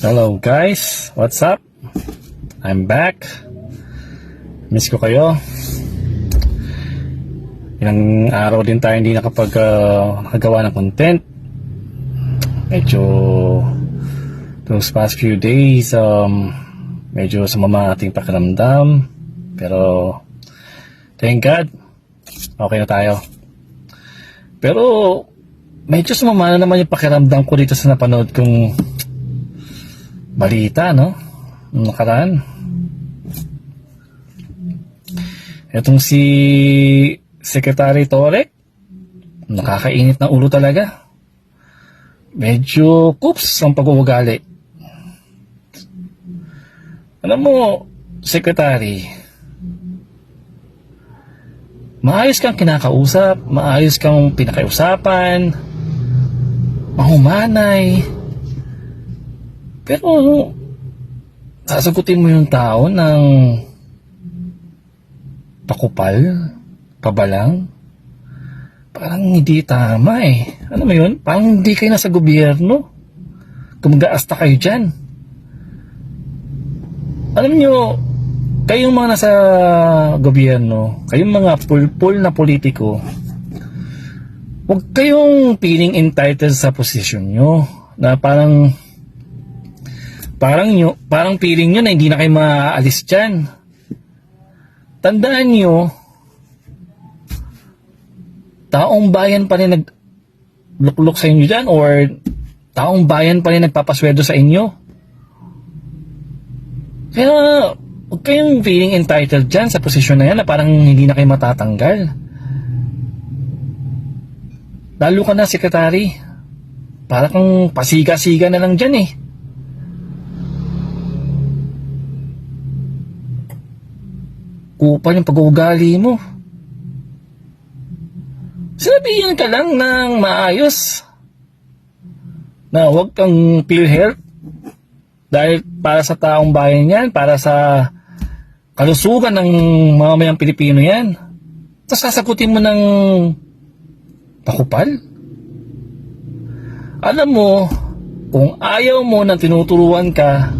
Hello guys, what's up? I'm back. Miss ko kayo. Ilang araw din tayo hindi nakapag uh, ng content. Medyo those past few days um, medyo sumama ating pakiramdam. Pero thank God, okay na tayo. Pero medyo sumama na naman yung pakiramdam ko dito sa napanood kong balita, no? Nakaraan. Etong si Secretary Torek, nakakainit ng ulo talaga. Medyo kups ang pag-uugali. Alam mo, Secretary, maayos kang kinakausap, maayos kang pinakausapan, mahumanay, pero, sasagutin mo yung tao ng pakupal, pabalang, parang hindi tama eh. Ano mo yun? Parang hindi kayo nasa gobyerno. Kumagaasta kayo dyan. Alam nyo, kayong mga nasa gobyerno, kayong mga pulpul na politiko, huwag kayong feeling entitled sa posisyon nyo na parang parang nyo, parang feeling nyo na hindi na kayo maaalis dyan. Tandaan nyo, taong bayan pa rin naglukluk sa inyo dyan or taong bayan pa rin nagpapasweldo sa inyo. Kaya, huwag kayong feeling entitled dyan sa posisyon na yan na parang hindi na kayo matatanggal. Lalo ka na, sekretary. Para kang pasiga-siga na lang dyan eh. Kupal yung pag-uugali mo. Sabihin ka lang ng maayos na huwag kang PhilHealth dahil para sa taong bayan yan, para sa kalusugan ng mamamayang Pilipino yan. Tapos sasagutin mo ng pakupal? Alam mo, kung ayaw mo nang tinuturuan ka,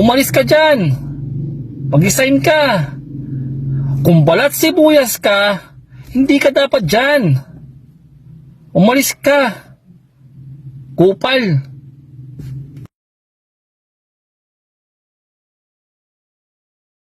umalis ka dyan. Mag-resign ka. Kung balat sibuyas ka, hindi ka dapat dyan. Umalis ka. Kupal.